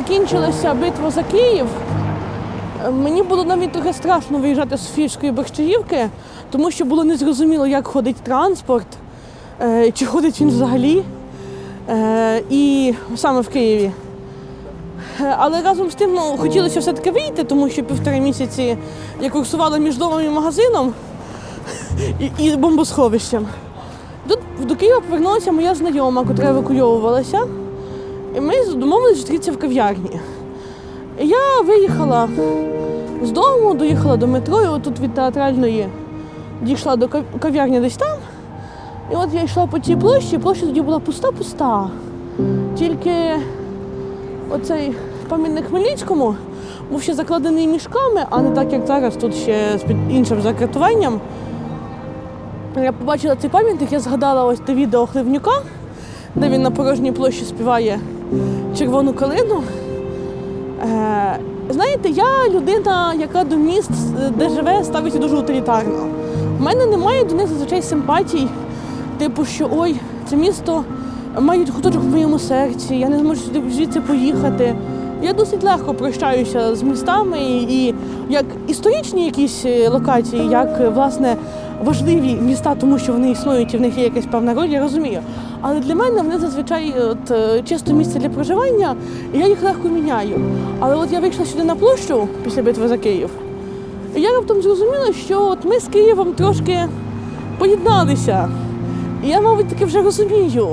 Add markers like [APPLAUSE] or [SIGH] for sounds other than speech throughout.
закінчилася битва за Київ, мені було навіть трохи страшно виїжджати з Софіївської Борщагівки, тому що було незрозуміло, як ходить транспорт, е, чи ходить він взагалі. Е, І саме в Києві. Але разом з тим ну, хотілося все-таки вийти, тому що півтори місяці я курсувала між домом і магазином і, і бомбосховищем. Тут до Києва повернулася моя знайома, яка евакуйовувалася. І ми домовилися зустрітися в кав'ярні. Я виїхала з дому, доїхала до метро, і отут від театральної дійшла до кав'ярні десь там. І от я йшла по цій площі, площа тоді була пуста-пуста. Тільки оцей пам'ятник Хмельницькому був ще закладений мішками, а не так, як зараз тут ще з під іншим закритуванням. Я побачила цей пам'ятник, я згадала ось те відео Хливнюка, де він на порожній площі співає червону калину. Е, знаєте, я людина, яка до міст, е, де живе, ставиться дуже утилітарно. У мене немає до них зазвичай симпатій, типу, що ой, це місто має куточок в моєму серці, я не зможу сюди звідси поїхати. Я досить легко прощаюся з містами і, як історичні якісь е, локації, як власне важливі міста, тому що вони існують і в них є якась певна роль, я розумію. Але для мене вони зазвичай от, е, чисто місце для проживання, і я їх легко міняю. Але от я вийшла сюди на площу після битви за Київ. І я раптом зрозуміла, що от ми з Києвом трошки поєдналися. І я, мабуть, таки вже розумію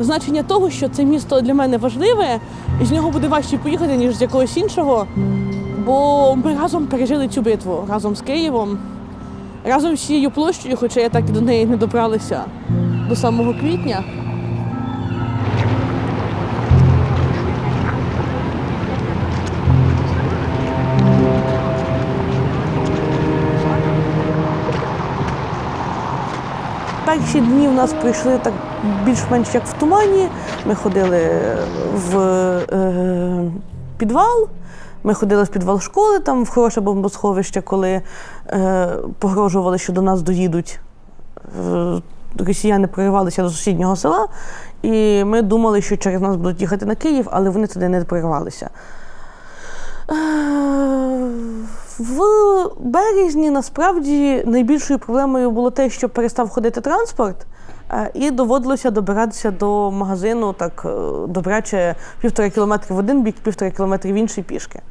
значення того, що це місто для мене важливе, і з нього буде важче поїхати, ніж з якогось іншого. Бо ми разом пережили цю битву разом з Києвом, разом з цією площею, хоча я так і до неї не добралася до самого квітня. Перші дні в нас пройшли так більш-менш як в тумані. Ми ходили в е, підвал. Ми ходили в підвал школи, там в хороше бомбосховище, коли е, погрожували, що до нас доїдуть. Е, росіяни проривалися до сусіднього села, і ми думали, що через нас будуть їхати на Київ, але вони туди не проривалися. Е, В березні насправді найбільшою проблемою було те, що перестав ходити транспорт, е, і доводилося добиратися до магазину так е, добряче півтора кілометри в один бік, півтора кілометри в інший пішки. Е,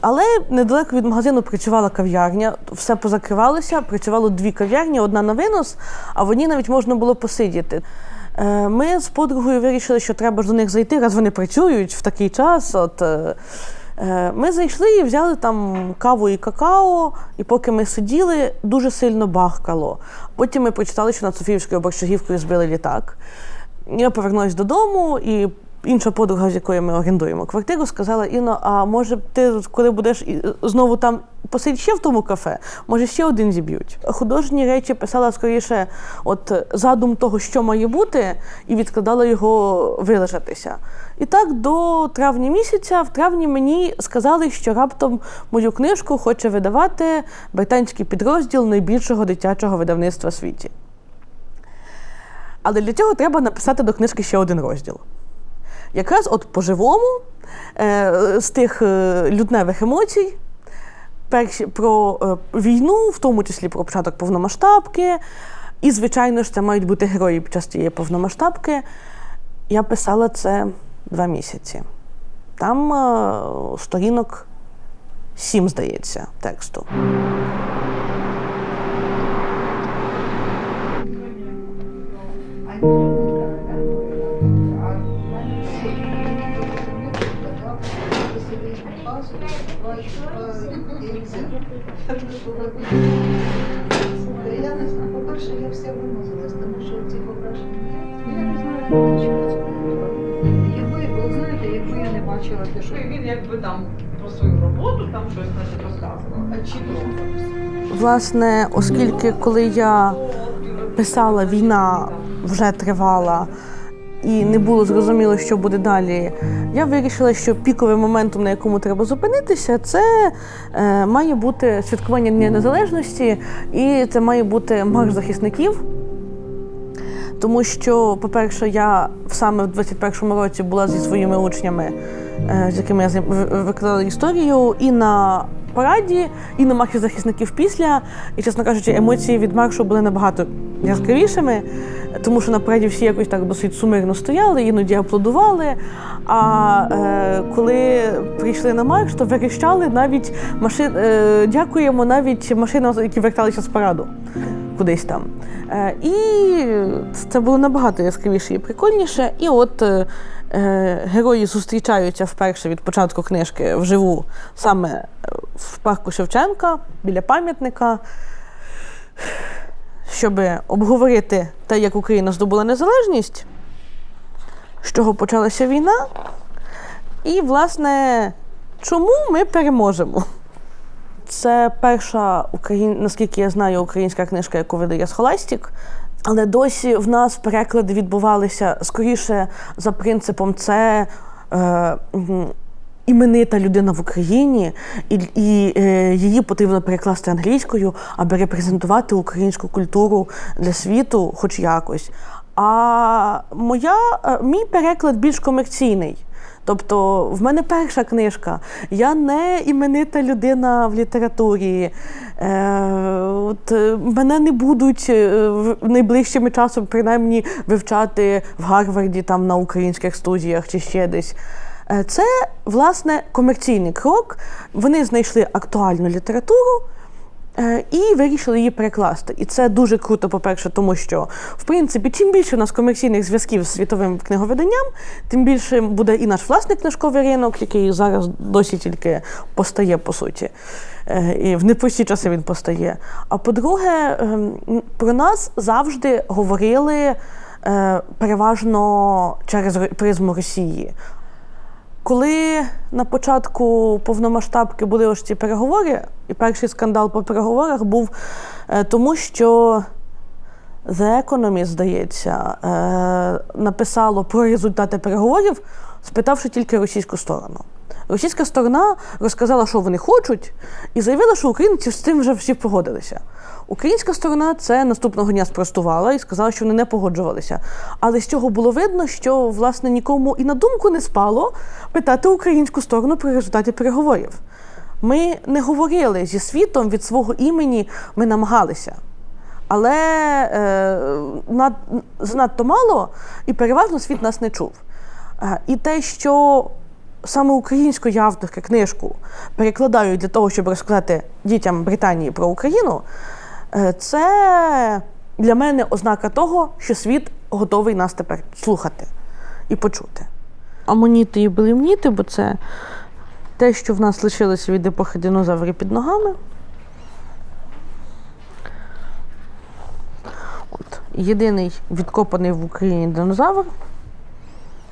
Але недалеко від магазину працювала кав'ярня, все позакривалося, працювало дві кав'ярні, одна на винос, а в одній навіть можна було посидіти. Ми з подругою вирішили, що треба ж до них зайти, раз вони працюють в такий час. От, ми зайшли і взяли там каву і какао, і поки ми сиділи, дуже сильно бахкало. Потім ми почитали, що над Софіївською борщагівкою збили літак. Я повернулася додому і. Інша подруга, з якою ми орендуємо квартиру, сказала: Іно, а може ти, коли будеш знову там посидь ще в тому кафе, може ще один зіб'ють. Художні речі писала скоріше, от задум того, що має бути, і відкладала його вилежатися. І так до травня місяця, в травні мені сказали, що раптом мою книжку хоче видавати британський підрозділ найбільшого дитячого видавництва світі. Але для цього треба написати до книжки ще один розділ. Якраз от по-живому, е, з тих е, лютневих емоцій, перші про е, війну, в тому числі про початок повномасштабки. І, звичайно ж, це мають бути герої під час цієї повномасштабки. Я писала це два місяці. Там сторінок сім, здається, тексту. Я не знаю, по-перше, я вся вимазалась, тому що ці покращення. Я не знаю, це. Якби, якби я не бачила те, що Він якби там про свою роботу там щось значить розказував. а чи Власне, оскільки коли я писала, війна вже тривала і не було зрозуміло, що буде далі, я вирішила, що піковим моментом, на якому треба зупинитися, це е, має бути святкування Дня Незалежності, і це має бути марш захисників. тому що, по-перше, я саме в 21-му році була зі своїми учнями, е, з якими я викладала історію, і на параді, і на марші захисників після. І, чесно кажучи, емоції від маршу були набагато яскравішими, тому що на параді всі якось так досить сумирно стояли, іноді аплодували. А е, коли прийшли на марш, то верещали навіть машин. Е, дякуємо навіть машинам, які верталися з параду кудись там. Е, і це було набагато яскравіше і прикольніше. І от е, е, герої зустрічаються вперше від початку книжки вживу саме в парку Шевченка біля пам'ятника, щоб обговорити те, як Україна здобула незалежність, з чого почалася війна, і, власне, чому ми переможемо. Це перша наскільки я знаю, українська книжка, яку видає Схоластік. Але досі в нас переклади відбувалися скоріше за принципом це е, іменита людина в Україні, і, і е, її потрібно перекласти англійською, аби репрезентувати українську культуру для світу, хоч якось. А моя, е, мій переклад більш комерційний. Тобто, в мене перша книжка. Я не іменита людина в літературі. Е, от, е, мене не будуть е, найближчими часом, принаймні, вивчати в Гарварді там на українських студіях чи ще десь. Е, Це, власне, комерційний крок. Вони знайшли актуальну літературу. Е, І вирішили її перекласти. І це дуже круто, по-перше, тому що, в принципі, чим більше у нас комерційних зв'язків з світовим книговиданням, тим більше буде і наш власний книжковий ринок, який зараз досі тільки постає, по суті. Е, І в непрості часи він постає. А по-друге, ем, про нас завжди говорили переважно через призму Росії. Коли на початку повномасштабки були ось ці переговори, і перший скандал по переговорах був е, тому, що The Economist, здається, е, написало про результати переговорів, спитавши тільки російську сторону. Російська сторона розказала, що вони хочуть, і заявила, що українці з цим вже всі погодилися. Українська сторона це наступного дня спростувала і сказала, що вони не погоджувалися. Але з цього було видно, що власне нікому і на думку не спало питати українську сторону про результати переговорів. Ми не говорили зі світом від свого імені, ми намагалися. Але е, над, занадто мало, і переважно світ нас не чув. Е, і те, що саме української авторки книжку перекладають для того, щоб розказати дітям Британії про Україну, це для мене ознака того, що світ готовий нас тепер слухати і почути. Амоніти і белемніти, бо це те, що в нас лишилося від епохи динозаврів під ногами. От. Єдиний відкопаний в Україні динозавр.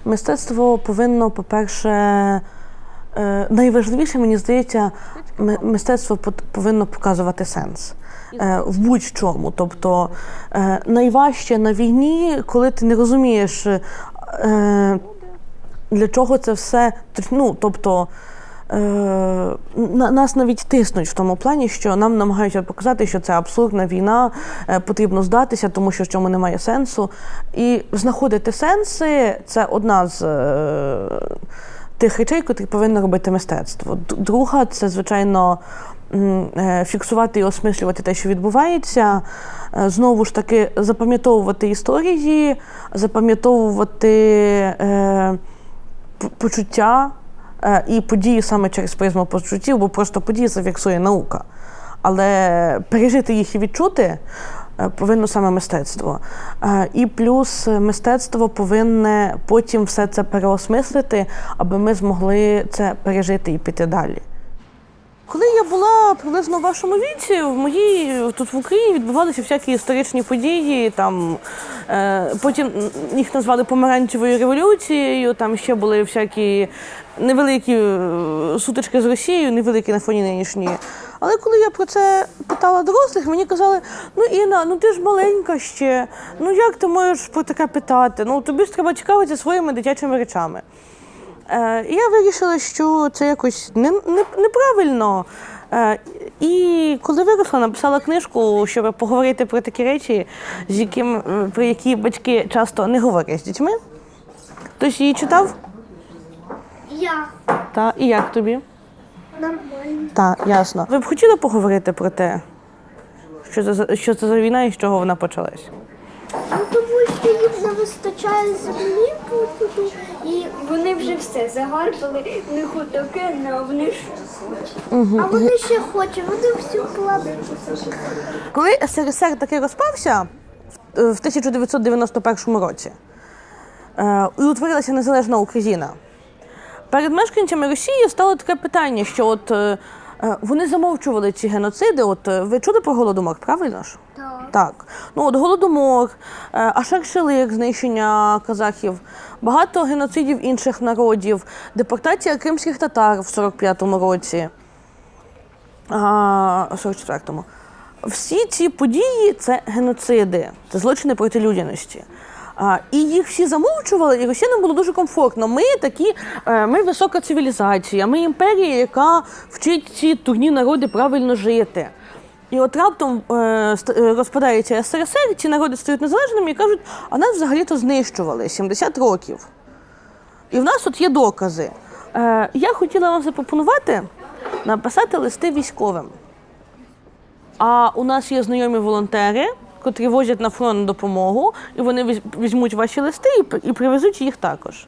Мистецтво повинно, по-перше, е, найважливіше, мені здається, мистецтво повинно показувати сенс е, в будь-чому. Тобто е, найважче на війні, коли ти не розумієш, е, для чого це все. Ну, тобто, е, на- нас навіть тиснуть в тому плані, що нам намагаються показати, що це абсурдна війна, е, потрібно здатися, тому що в цьому немає сенсу. І знаходити сенси це одна з. Тих речей, котрі повинно робити мистецтво. Друга це, звичайно, е, фіксувати і осмислювати те, що відбувається. Е, Знову ж таки, запам'ятовувати історії, запам'ятовувати е, почуття і події саме через призму почуттів, бо просто події зафіксує наука. Але пережити їх і відчути повинно саме мистецтво. Е, І плюс е, мистецтво повинне потім все це переосмислити, аби ми змогли це пережити і піти далі. Коли я була приблизно в вашому віці, в моїй тут в Україні відбувалися всякі історичні події. Там е, потім їх назвали помаранчевою революцією. Там ще були всякі невеликі е, сутички з Росією, невеликі на фоні нинішньої. Але коли я про це питала дорослих, мені казали: ну Інна, ну ти ж маленька ще. Ну як ти можеш про таке питати? Ну тобі ж треба цікавитися своїми дитячими речами. Е, і я вирішила, що це якось не, не, неправильно. Е, і коли виросла, написала книжку, щоб поговорити про такі речі, з яким, е, про які батьки часто не говорять з дітьми. Хтось її читав? Я Та, і як тобі? Нормально. Так, ясно. Ви б хотіли поговорити про те, що це, за- що це за війна і з чого вона почалась? Ну тому що їм не вистачає землі тут, і вони вже все загарбали, в них отаке, а вони ж. А вони ще хочуть, вони всю планету. Коли СРСР таки розпався в в 1991 році е, і утворилася незалежна Україна, перед мешканцями Росії стало таке питання, що от е, е, вони замовчували ці геноциди. От е, ви чули про голодомор, правильно ж? Так. Так. Ну от голодомор, Ашер-Шелик, знищення казахів, багато геноцидів інших народів, депортація кримських татар в 45-му році. А, 44-му. Всі ці події це геноциди, це злочини проти людяності. А, і їх всі замовчували, і росіянам було дуже комфортно. Ми такі, е, ми висока цивілізація, ми імперія, яка вчить ці турні народи правильно жити. І от раптом е, е, розпадається СРСР, ці народи стають незалежними і кажуть, а нас взагалі-то знищували 70 років. І в нас от є докази. Е, я хотіла вам запропонувати написати листи військовим. А у нас є знайомі волонтери, котрі возять на фронт допомогу, і вони візь- візьмуть ваші листи і, при- і привезуть їх також.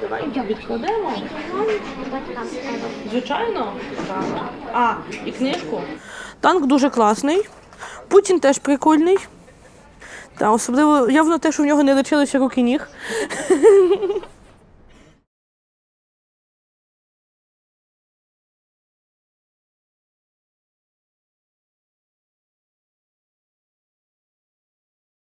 Давай відкладемо. Звичайно. А, і книжку. Танк дуже класний. Путін теж прикольний. Та особливо явно те, що в нього не лишилося рук і ніг. [LAUGHS]